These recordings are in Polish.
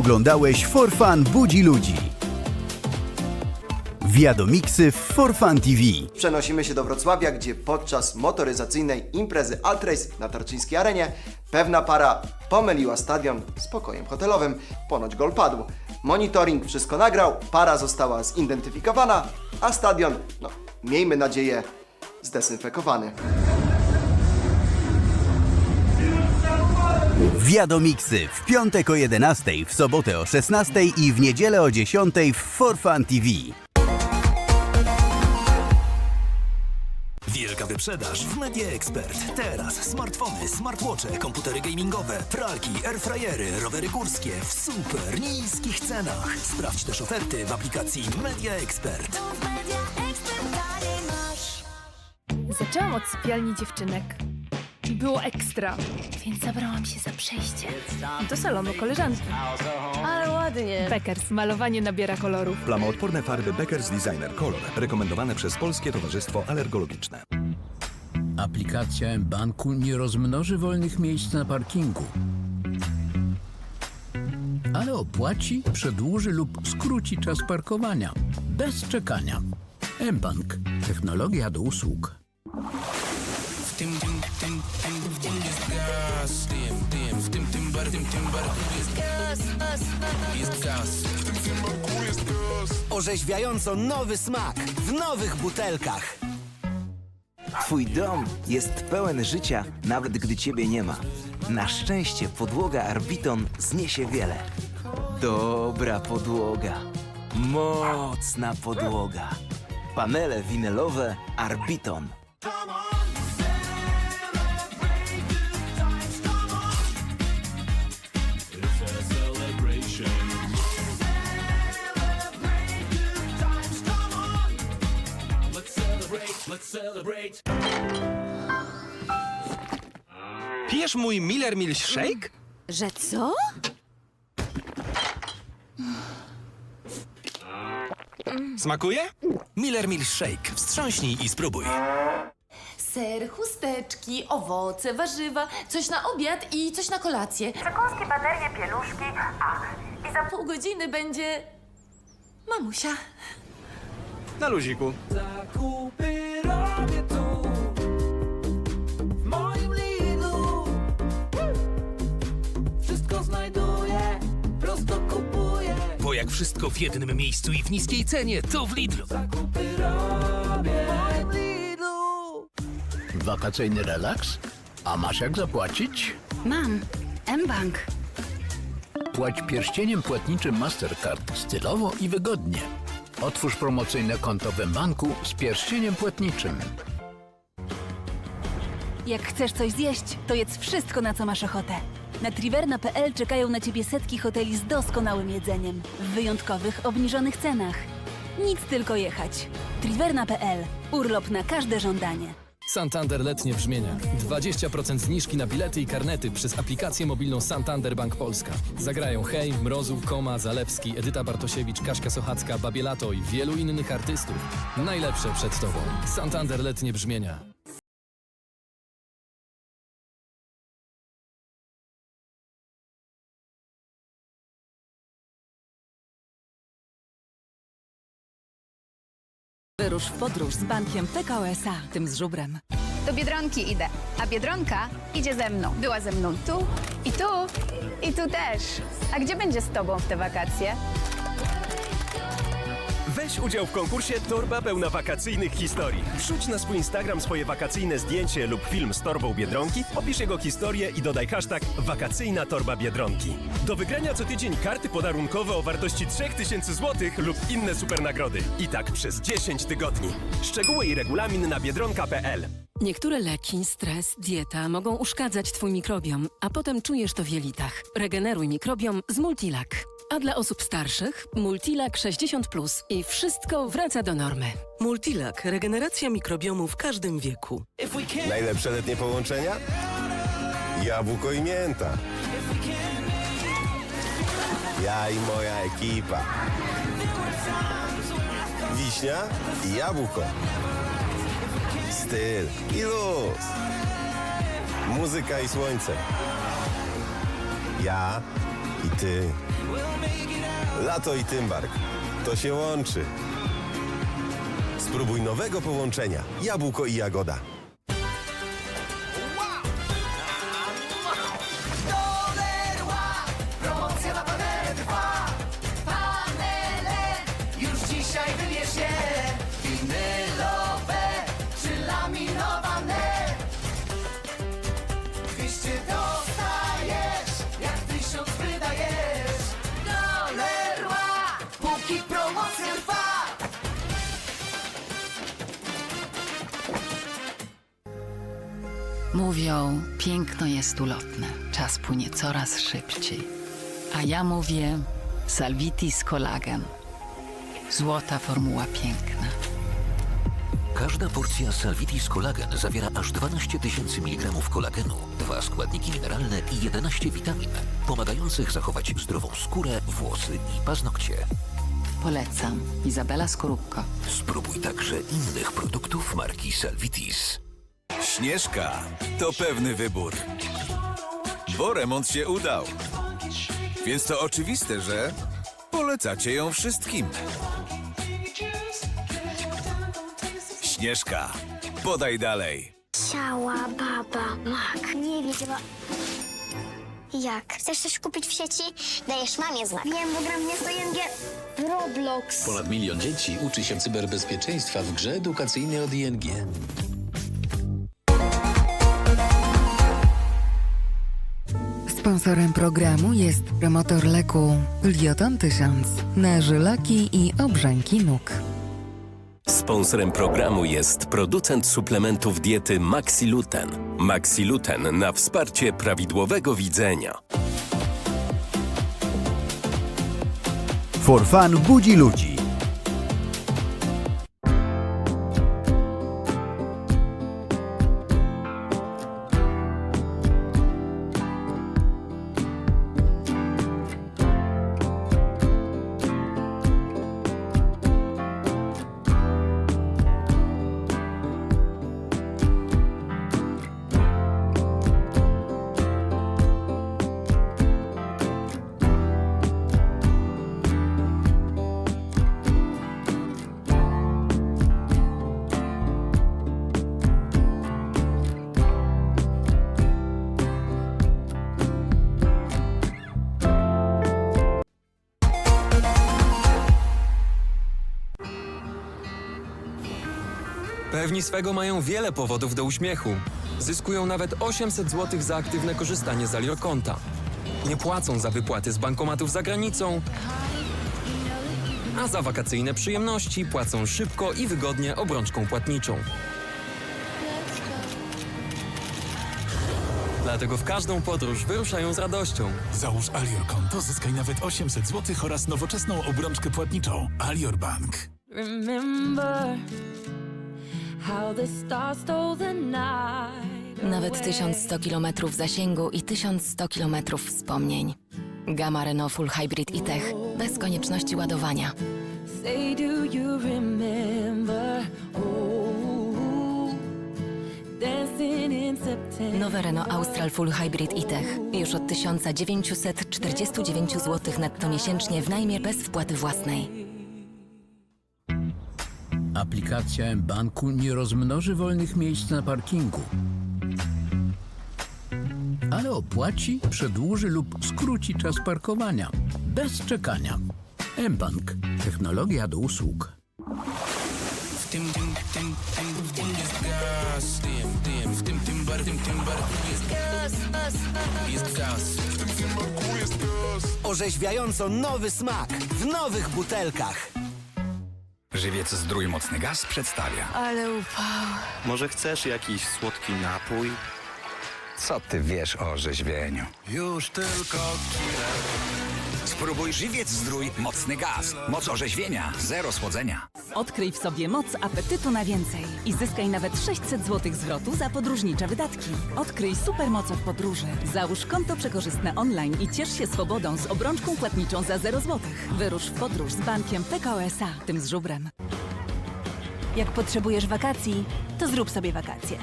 Oglądałeś For Fun Budzi Ludzi. Wiadomiksy w For Fun TV. Przenosimy się do Wrocławia, gdzie podczas motoryzacyjnej imprezy Altrace na Tarczyńskiej Arenie pewna para pomyliła stadion z pokojem hotelowym. Ponoć gol padł. Monitoring wszystko nagrał, para została zidentyfikowana, a stadion, no miejmy nadzieję, zdezynfekowany. Wiadomiksy w piątek o 11, w sobotę o 16 i w niedzielę o 10 w For Fun TV. Wielka wyprzedaż w Media Expert. Teraz smartfony, smartwatche, komputery gamingowe, pralki, airfryery, rowery górskie w super niskich cenach. Sprawdź też oferty w aplikacji Media Expert. Zaczęłam od sypialni dziewczynek. Było ekstra, więc zabrałam się za przejście do salonu koleżanki. Ale ładnie. Beckers, malowanie nabiera kolorów. Plamoodporne farby Beckers Designer Color. Rekomendowane przez Polskie Towarzystwo Alergologiczne. Aplikacja M-Banku nie rozmnoży wolnych miejsc na parkingu. Ale opłaci, przedłuży lub skróci czas parkowania. Bez czekania. M-Bank. Technologia do usług. Orzeźwiająco nowy smak w nowych butelkach. Twój dom jest pełen życia, nawet gdy ciebie nie ma. Na szczęście podłoga Arbiton zniesie wiele. Dobra podłoga. Mocna podłoga. Panele winylowe Arbiton. Pijesz mój Miller Milkshake? Że co? Smakuje? Miller Milkshake. Wstrząśnij i spróbuj. Ser, chusteczki, owoce, warzywa, coś na obiad i coś na kolację. Przekąski, baterie, pieluszki, a i za Pół godziny będzie... Mamusia. Na luziku. Bo jak wszystko w jednym miejscu i w niskiej cenie, to w Lidlu. Wakacyjny relaks? A masz jak zapłacić? Mam. M-Bank. Płać pierścieniem płatniczym Mastercard stylowo i wygodnie. Otwórz promocyjne konto w M-Banku z pierścieniem płatniczym. Jak chcesz coś zjeść, to jedz wszystko, na co masz ochotę. Na triverna.pl czekają na ciebie setki hoteli z doskonałym jedzeniem. W wyjątkowych, obniżonych cenach. Nic tylko jechać. Triverna.pl. Urlop na każde żądanie. Santander letnie brzmienia. 20% zniżki na bilety i karnety przez aplikację mobilną Santander Bank Polska. Zagrają Hej, Mrozu, Koma, Zalewski, Edyta Bartosiewicz, Kaśka Sochacka, Babielato i wielu innych artystów. Najlepsze przed Tobą. Santander letnie brzmienia. Wyrusz w podróż z bankiem PKO SA, tym z żubrem. Do Biedronki idę, a Biedronka idzie ze mną. Była ze mną tu i tu i tu też. A gdzie będzie z tobą w te wakacje? Weź udział w konkursie Torba pełna wakacyjnych historii. Wrzuć na swój Instagram swoje wakacyjne zdjęcie lub film z torbą Biedronki, opisz jego historię i dodaj hashtag wakacyjna torba Biedronki. Do wygrania co tydzień karty podarunkowe o wartości 3000 zł lub inne super nagrody. I tak przez 10 tygodni. Szczegóły i regulamin na biedronka.pl Niektóre leki, stres, dieta mogą uszkadzać twój mikrobiom, a potem czujesz to w jelitach. Regeneruj mikrobiom z Multilak. A dla osób starszych Multilak 60 plus i wszystko wraca do normy. Multilak. Regeneracja mikrobiomu w każdym wieku. Najlepsze letnie połączenia? Jabłko i mięta. Ja i moja ekipa. Wiśnia i jabłko. Styl i luz. Muzyka i słońce. Ja ty. Lato i Tymbark. To się łączy. Spróbuj nowego połączenia. Jabłko i jagoda. Mówią, piękno jest ulotne, czas płynie coraz szybciej. A ja mówię, Salvitis Collagen. Złota formuła piękna. Każda porcja Salvitis Collagen zawiera aż 12 tysięcy mg kolagenu, dwa składniki mineralne i 11 witamin, pomagających zachować zdrową skórę, włosy i paznokcie. Polecam. Izabela Skorupko. Spróbuj także innych produktów marki Salvitis. Śnieżka to pewny wybór. Bo remont się udał. Więc to oczywiste, że polecacie ją wszystkim. Śnieżka, podaj dalej. Ciała baba mak. Nie wiedziała. Jak? Chcesz coś kupić w sieci? Dajesz mamie znak. Wiem, bo gram w miasto ING Roblox. Ponad milion dzieci uczy się cyberbezpieczeństwa w grze edukacyjnej od ING. Sponsorem programu jest promotor leku Lioton 1000 na żylaki i obrzęki nóg. Sponsorem programu jest producent suplementów diety Maxiluten. Maxiluten na wsparcie prawidłowego widzenia. For Fun budzi ludzi. Pewni swego mają wiele powodów do uśmiechu. Zyskują nawet 800 zł za aktywne korzystanie z Alior konta. Nie płacą za wypłaty z bankomatów za granicą, a za wakacyjne przyjemności płacą szybko i wygodnie obrączką płatniczą. Dlatego w każdą podróż wyruszają z radością. Załóż Alior konto, zyskaj nawet 800 zł oraz nowoczesną obrączkę płatniczą. Alior Bank. Remember Nawet 1100 km zasięgu i 1100 km wspomnień. Gamma Renault Full Hybrid e-Tech bez konieczności ładowania. Nowe Renault Austral Full Hybrid e-Tech. Już od 1949 zł netto miesięcznie w najmie bez wpłaty własnej. Aplikacja M-Banku nie rozmnoży wolnych miejsc na parkingu. Ale opłaci, przedłuży lub skróci czas parkowania. Bez czekania. M-Bank. Technologia do usług. W tym, tym, tym, tym, w tym jest gaz. W tym, tym, w tym, tym bar, tym, tym barku jest gaz. Jest gaz. W tym, tym barku jest gaz. Orzeźwiająco nowy smak w nowych butelkach. Żywiec Zdrój Mocny Gaz przedstawia. Ale upał. Może chcesz jakiś słodki napój? Co ty wiesz o orzeźwieniu? Już tylko Spróbuj Żywiec Zdrój Mocny Gaz. Moc orzeźwienia, zero słodzenia. Odkryj w sobie moc apetytu na więcej i zyskaj nawet 600 zł zwrotu za podróżnicze wydatki. Odkryj supermoc od podróży. Załóż konto przekorzystne online i ciesz się swobodą z obrączką płatniczą za 0 zł. Wyrusz w podróż z bankiem PKO SA, tym z żubrem. Jak potrzebujesz wakacji, to zrób sobie wakacje.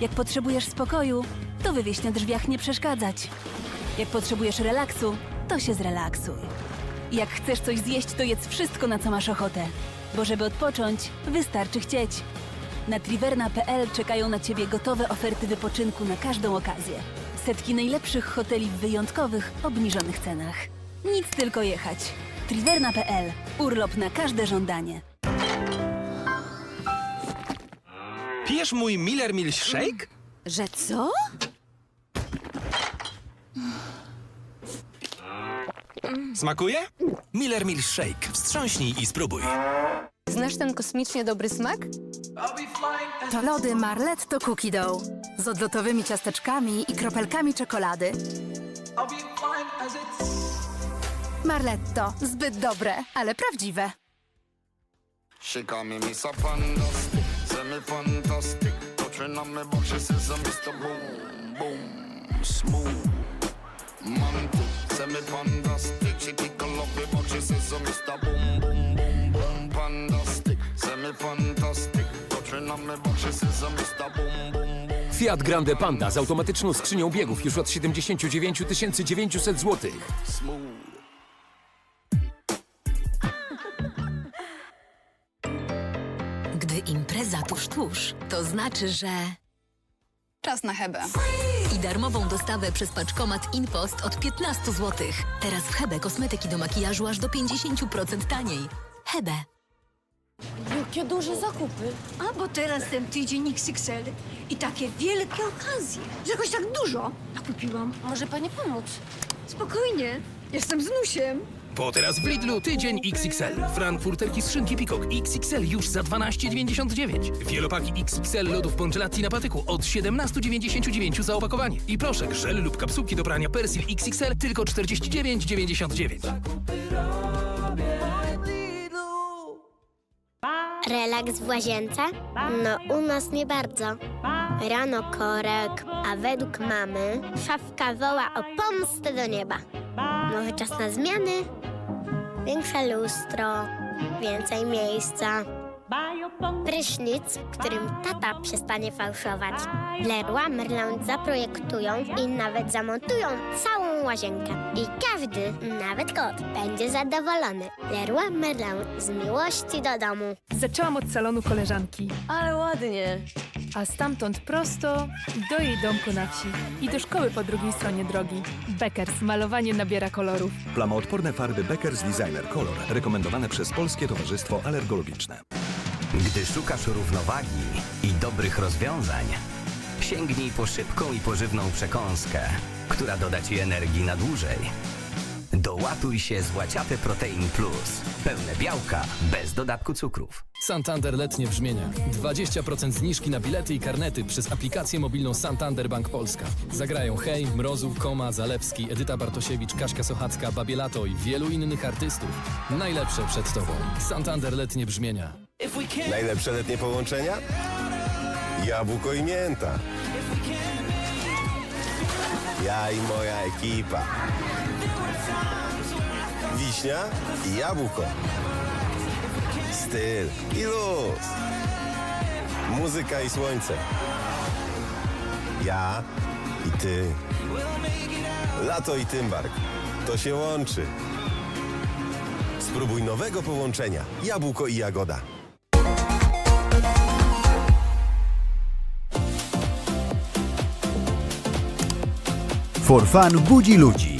Jak potrzebujesz spokoju, to wywieź na drzwiach nie przeszkadzać. Jak potrzebujesz relaksu, to się zrelaksuj. Jak chcesz coś zjeść, to jedz wszystko, na co masz ochotę. Bo żeby odpocząć, wystarczy chcieć. Na triverna.pl czekają na Ciebie gotowe oferty wypoczynku na każdą okazję. Setki najlepszych hoteli w wyjątkowych, obniżonych cenach. Nic tylko jechać. Triverna.pl. Urlop na każde żądanie. Pijesz mój Miller Milkshake? Że co? Smakuje? Miller Milkshake. Wstrząśnij i spróbuj. Znasz ten kosmicznie dobry smak? To lody Marletto Cookie Dough z odlotowymi ciasteczkami i kropelkami czekolady. Marletto, zbyt dobre, ale prawdziwe. She call me Mr. Fantastic, say me fantastic. Touching on me back, she says I'm Mr. Boom, boom, smooth. Says I'm Mr. Boom, boom, boom, boom, fantastic. Say me fantastic. Touching on me back, she says I'm Mr. Boom, boom, boom. Fiat Grande Panda z automatyczną skrzynią biegów już od 79 900 zł. Smooth. Gdy impreza tuż tuż, to znaczy, że... Czas na Hebę. I darmową dostawę przez paczkomat InPost od 15 zł. Teraz w Hebe kosmetyki do makijażu aż do 50% taniej. Hebe. Jakie duże zakupy. A, bo teraz ten tydzień XXL i takie wielkie okazje. Że jakoś tak dużo nakupiłam. Może pani pomóc? Spokojnie, jestem z Nusiem. Bo teraz w Lidlu tydzień XXL. Frankfurterki z szynki Pikok XXL już za 12,99. Wielopaki XXL lodów Pongelacji na patyku od 17,99 za opakowanie. I proszek, żel lub kapsułki do prania Persil XXL tylko 49,99. Relaks w łazience? No, u nas nie bardzo. Rano korek, a według mamy szafka woła o pomstę do nieba. Może czas na zmiany? Większe lustro, więcej miejsca. Prysznic, w którym tata przestanie fałszować. Leroy Merlin zaprojektują i nawet zamontują całą łazienkę. I każdy, nawet kot, będzie zadowolony. Leroy Merlin z miłości do domu. Zaczęłam od salonu koleżanki, Ale ładnie. A stamtąd prosto do jej domku na wsi i do szkoły po drugiej stronie drogi. Beckers, malowanie nabiera kolorów. Plamoodporne farby Beckers Designer Color, rekomendowane przez Polskie Towarzystwo Alergologiczne. Gdy szukasz równowagi i dobrych rozwiązań, sięgnij po szybką i pożywną przekąskę, która doda Ci energii na dłużej. Dołatuj się z Łaciate Protein Plus. Pełne białka, bez dodatku cukrów. Santander letnie brzmienia. 20% zniżki na bilety i karnety przez aplikację mobilną Santander Bank Polska. Zagrają Hej, Mrozu, Koma, Zalewski, Edyta Bartosiewicz, Kaśka Sochacka, Babielato i wielu innych artystów. Najlepsze przed Tobą. Santander letnie brzmienia. Najlepsze letnie połączenia? Jabłko i mięta. Ja i moja ekipa. Wiśnia i jabłko. Styl i luz. Muzyka i słońce. Ja i ty. Lato i Tymbark. To się łączy. Spróbuj nowego połączenia. Jabłko i jagoda. For Fun budzi ludzi.